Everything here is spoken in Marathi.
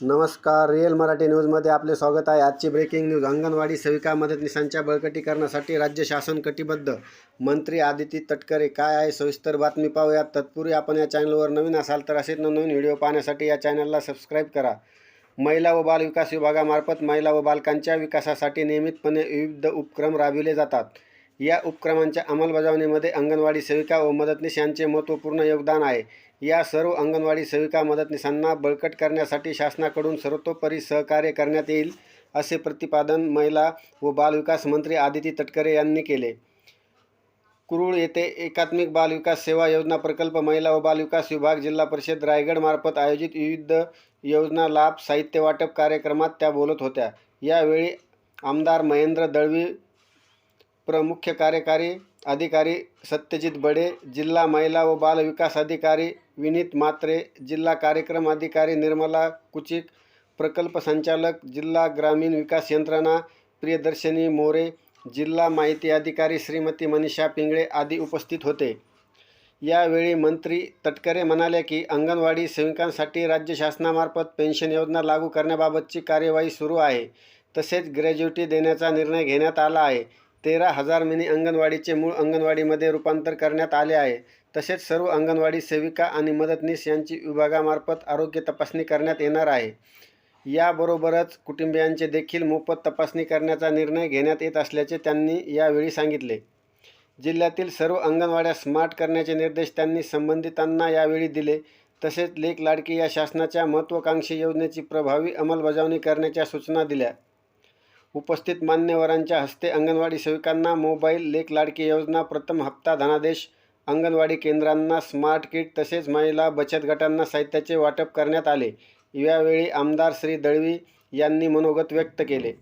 नमस्कार रिअल मराठी न्यूजमध्ये आपले स्वागत आहे. आजची ब्रेकिंग न्यूज अंगणवाडी सेविका मदतनीसांच्या बळकटीकरणासाठी राज्य शासन कटिबद्ध. मंत्री आदिती तटकरे काय आहे सविस्तर बातमी पाहूया तत्पूर्वी आपण या चॅनलवर नवीन असाल तर असेच नवनवीन व्हिडिओ पाहण्यासाठी या चॅनलला सबस्क्राईब करा. महिला व बाल विकास विभागामार्फत महिला व बालकांच्या विकासासाठी नियमितपणे विविध उपक्रम राबविले जातात. या उपक्रमांच्या अंमलबजावणीमध्ये अंगणवाडी सेविका व मदतनीस यांचे महत्त्वपूर्ण योगदान आहे. या सर्व अंगणवाडी सेविका मदतनीसांना बळकट करण्यासाठी शासनाकडून सर्वतोपरी सहकार्य करण्यात येईल असे प्रतिपादन महिला व बालविकास मंत्री आदिती तटकरे यांनी केले. कुरुळ येथे एकात्मिक बालविकास सेवा योजना प्रकल्प महिला व बालविकास विभाग जिल्हा परिषद रायगडमार्फत आयोजित विविध योजना लाभ साहित्य वाटप कार्यक्रमात त्या बोलत होत्या. यावेळी आमदार महेंद्र दळवी प्रमुख कार्यकारी अधिकारी सत्यजित बडे जिल्हा महिला व बाल विकास अधिकारी विनीत मात्रे जिल्हा कार्यक्रम अधिकारी निर्मला कुचिक प्रकल्प संचालक जिल्हा ग्रामीण विकास यंत्रणा प्रियदर्शनी मोरे जिल्हा माहिती अधिकारी श्रीमती मनीषा पिंगळे आदी उपस्थित होते. यावेळी मंत्री तटकरे म्हणाले की अंगणवाडी सेविकांसाठी राज्य शासनामार्फत पेन्शन योजना लागू करण्याबाबतची कार्यवाही सुरू आहे. तसेच ग्रॅज्युटी देण्याचा निर्णय घेण्यात आला आहे. तेरा हजार मिनी अंगणवाडीचे मूळ अंगणवाडीमध्ये रूपांतर करण्यात आले आहे. तसेच सर्व अंगणवाडी सेविका आणि मदतनीस यांची विभागामार्फत आरोग्य तपासणी करण्यात येणार आहे. याबरोबरच कुटुंबियांचे देखील मोफत तपासणी करण्याचा निर्णय घेण्यात येत असल्याचे त्यांनी यावेळी सांगितले. जिल्ह्यातील सर्व अंगणवाड्या स्मार्ट करण्याचे निर्देश त्यांनी संबंधितांना यावेळी दिले. तसेच लेख लाडकी या शासनाच्या महत्त्वाकांक्षी योजनेची प्रभावी अंमलबजावणी करण्याच्या सूचना दिल्या. उपस्थित मान्यवरांच्या हस्ते अंगणवाडी सेविकांना मोबाईल लेख लाडकी योजना प्रथम हप्ता धनादेश अंगणवाडी केंद्रांना स्मार्ट किट तसेच महिला बचत गटांना साहित्याचे वाटप करण्यात आले. यावेळी आमदार श्री दळवी यांनी मनोगत व्यक्त केले.